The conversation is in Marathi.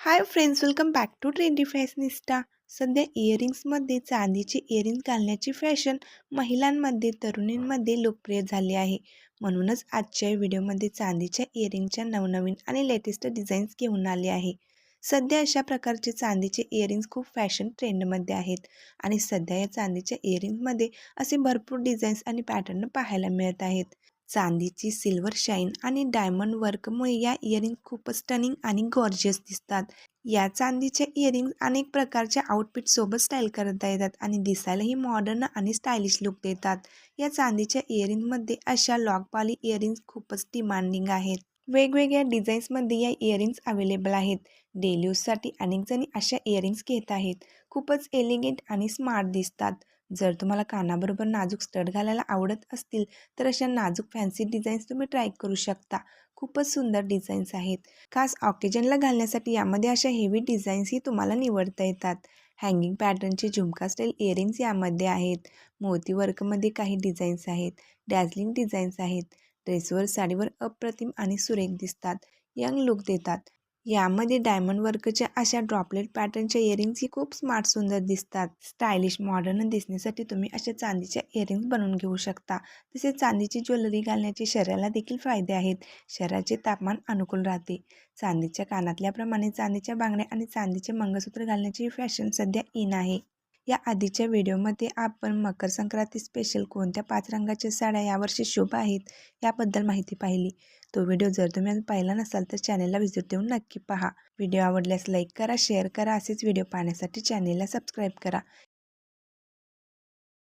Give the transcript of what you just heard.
Hi friends welcome back to trendy fashionista सध्या इयरिंग्समध्ये चांदीचे इयरिंग्स घालण्याची फॅशन महिलांमध्ये तरुणींमध्ये लोकप्रिय झाली आहे. म्हणूनच आजच्या व्हिडिओमध्ये चांदीच्या इयरिंगच्या नवनवीन आणि लेटेस्ट डिझाईन्स घेऊन आले आहे. सध्या अशा प्रकारचे चांदीचे इयरिंग्स खूप फॅशन ट्रेंडमध्ये आहेत. आणि सध्या या चांदीच्या इयरिंग्समध्ये असे भरपूर डिझाईन्स आणि पॅटर्न पाहायला मिळत आहेत. चांदीची सिल्वर शाईन आणि डायमंड वर्कमुळे या इयरिंग खूपच स्टनिंग आणि गॉर्जियस दिसतात. या चांदीच्या इयरिंग्स अनेक प्रकारच्या आउटफिटसोबत स्टाईल करता येतात आणि दिसायलाही मॉडर्न आणि स्टायलिश लुक देतात. या चांदीच्या इयरिंगमध्ये अशा लॉकपाली इयरिंग्स खूपच डिमांडिंग आहेत. वेगवेगळ्या डिझाईन्समध्ये या इयरिंग्स अवेलेबल आहेत. डेली यूजसाठी अनेक जणी अशा इयरिंग्स घेत आहेत. खूपच एलिगेंट आणि स्मार्ट दिसतात. जर तुम्हाला कानाबरोबर नाजूक स्टड घालायला आवडत असतील तर अशा नाजूक फॅन्सी डिझाईन्स तुम्ही ट्राय करू शकता. खूपच सुंदर डिझाईन्स आहेत. खास ऑकेजनला घालण्यासाठी यामध्ये अशा हेवी डिझाईन्सही तुम्हाला निवडता येतात. हँगिंग पॅटर्नचे झुमका स्टाईल इयरिंग्स यामध्ये आहेत. मोती वर्कमध्ये काही डिझाईन्स आहेत. डॅझलिंग डिझाईन्स आहेत. ड्रेसवर साडीवर अप्रतिम आणि सुरेख दिसतात. यंग लुक देतात. यामध्ये डायमंड वर्कच्या अशा ड्रॉपलेट पॅटर्नच्या इयरिंग्सही खूप स्मार्ट सुंदर दिसतात. स्टायलिश मॉडर्न दिसण्यासाठी तुम्ही अशा चांदीच्या इयरिंग्स बनवून घेऊ शकता. तसेच चांदीची ज्वेलरी घालण्याचे शरीराला देखील फायदे आहेत. शरीराचे तापमान अनुकूल राहते. चांदीच्या कानातल्याप्रमाणे चांदीच्या बांगड्या आणि चांदीचे मंगळसूत्र घालण्याची फॅशन सध्या इन आहे. या आधीच्या व्हिडिओमध्ये आपण मकर संक्रांती स्पेशल कोणत्या पाच रंगाच्या साड्या यावर्षी शुभ आहेत याबद्दल माहिती पाहिली. तो व्हिडिओ जर तुम्ही अजून पाहिला नसाल तर चॅनेलला व्हिजिट देऊन नक्की पहा. व्हिडिओ आवडल्यास लाईक करा शेअर करा असेच व्हिडिओ पाहण्यासाठी चॅनेलला सबस्क्राईब करा.